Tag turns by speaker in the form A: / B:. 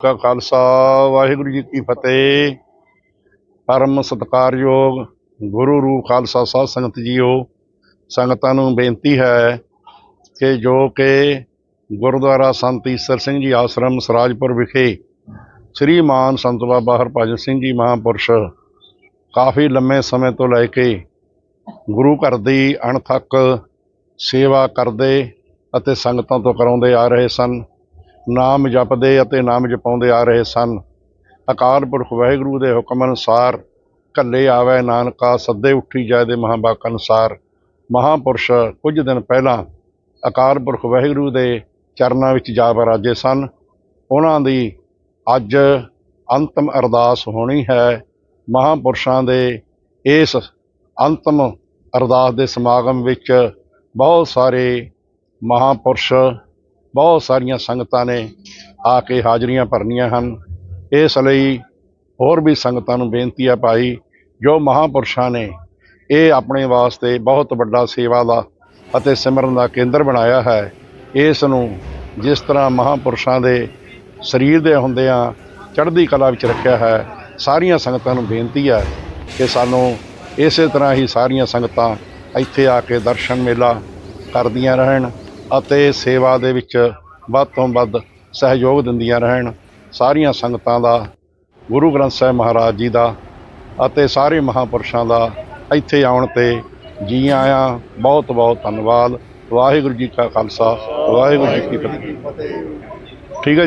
A: ਕਾ ਖਾਲਸਾ, ਵਾਹਿਗੁਰੂ ਜੀ ਕੀ ਫਤਿਹ। ਪਰਮ ਸਤਿਕਾਰਯੋਗ ਗੁਰੂ ਰੂਪ ਖਾਲਸਾ ਸਾਧ ਸੰਗਤ ਜੀਓ, ਸੰਗਤਾਂ ਨੂੰ ਬੇਨਤੀ ਹੈ ਕਿ ਜੋ ਕਿ ਗੁਰਦੁਆਰਾ ਸੰਤ ਈਸਰ ਸਿੰਘ ਜੀ ਆਸ਼ਰਮ ਸਰਾਜਪੁਰ ਵਿਖੇ ਸ੍ਰੀ ਮਾਨ ਸੰਤ ਬਾਬਾ ਹਰਭਜਨ ਸਿੰਘ ਜੀ ਮਹਾਂਪੁਰਸ਼ ਕਾਫੀ ਲੰਮੇ ਸਮੇਂ ਤੋਂ ਲੈ ਕੇ ਗੁਰੂ ਘਰ ਦੀ ਅਣਥੱਕ ਸੇਵਾ ਕਰਦੇ ਅਤੇ ਸੰਗਤਾਂ ਤੋਂ ਕਰਾਉਂਦੇ ਆ ਰਹੇ ਸਨ। ਨਾਮ ਜਪਦੇ ਅਤੇ ਨਾਮ ਜਪਾਉਂਦੇ ਆ ਰਹੇ ਸਨ। ਅਕਾਲ ਪੁਰਖ ਵਾਹਿਗੁਰੂ ਦੇ ਹੁਕਮ ਅਨੁਸਾਰ ਕੱਲੇ ਆਵੇ ਨਾਨਕਾ, ਸੱਦੇ ਉੱਠੀ ਜਾਏ ਦੇ ਮਹਾਂਵਾਕ ਅਨੁਸਾਰ। ਮਹਾਂਪੁਰਸ਼ ਕੁਝ ਦਿਨ ਪਹਿਲਾਂ ਅਕਾਲ ਪੁਰਖ ਵਾਹਿਗੁਰੂ ਦੇ ਚਰਨਾਂ ਵਿੱਚ ਜਾ ਬਰਾਜੇ ਸਨ। ਉਹਨਾਂ ਦੀ ਅੱਜ ਅੰਤਮ ਅਰਦਾਸ ਹੋਣੀ ਹੈ। ਮਹਾਂਪੁਰਸ਼ਾਂ ਦੇ ਇਸ ਅੰਤਮ ਅਰਦਾਸ ਦੇ ਸਮਾਗਮ ਵਿੱਚ ਬਹੁਤ ਸਾਰੇ ਮਹਾਂਪੁਰਸ਼ ਬਹੁਤ ਸਾਰੀਆਂ ਸੰਗਤਾਂ ਨੇ ਆ ਕੇ ਹਾਜ਼ਰੀਆਂ ਭਰਨੀਆਂ ਹਨ। ਇਸ ਲਈ ਹੋਰ ਵੀ ਸੰਗਤਾਂ ਨੂੰ ਬੇਨਤੀ ਹੈ ਭਾਈ, ਜੋ ਮਹਾਂਪੁਰਸ਼ਾਂ ਨੇ ਇਹ ਆਪਣੇ ਵਾਸਤੇ ਬਹੁਤ ਵੱਡਾ ਸੇਵਾ ਦਾ ਅਤੇ ਸਿਮਰਨ ਦਾ ਕੇਂਦਰ ਬਣਾਇਆ ਹੈ, ਇਸ ਨੂੰ ਜਿਸ ਤਰ੍ਹਾਂ ਮਹਾਂਪੁਰਸ਼ਾਂ ਦੇ ਸਰੀਰ ਦੇ ਹੁੰਦਿਆਂ ਚੜ੍ਹਦੀ ਕਲਾ ਵਿੱਚ ਰੱਖਿਆ ਹੈ, ਸਾਰੀਆਂ ਸੰਗਤਾਂ ਨੂੰ ਬੇਨਤੀ ਹੈ ਕਿ ਸਾਨੂੰ ਇਸੇ ਤਰ੍ਹਾਂ ਹੀ ਸਾਰੀਆਂ ਸੰਗਤਾਂ ਇੱਥੇ ਆ ਕੇ ਦਰਸ਼ਨ ਮੇਲਾ ਕਰਦੀਆਂ ਰਹਿਣ। ਅਤੇ ਸੇਵਾ ਦੇ ਵਿੱਚ ਵੱਧ ਤੋਂ ਵੱਧ ਸਹਿਯੋਗ ਦਿੰਦੀਆਂ ਰਹਿਣ। ਸਾਰੀਆਂ ਸੰਗਤਾਂ ਦਾ, ਗੁਰੂ ਗ੍ਰੰਥ ਸਾਹਿਬ ਮਹਾਰਾਜ ਜੀ ਦਾ ਅਤੇ ਸਾਰੇ ਮਹਾਂਪੁਰਸ਼ਾਂ ਦਾ ਇੱਥੇ ਆਉਣ ਤੇ ਜੀ ਆਇਆਂ ਬਹੁਤ ਬਹੁਤ ਧੰਨਵਾਦ। ਵਾਹਿਗੁਰੂ ਜੀ ਕਾ ਖਾਲਸਾ, ਵਾਹਿਗੁਰੂ ਜੀ ਕੀ ਫਤਿਹ। ਠੀਕ ਹੈ ਜੀ?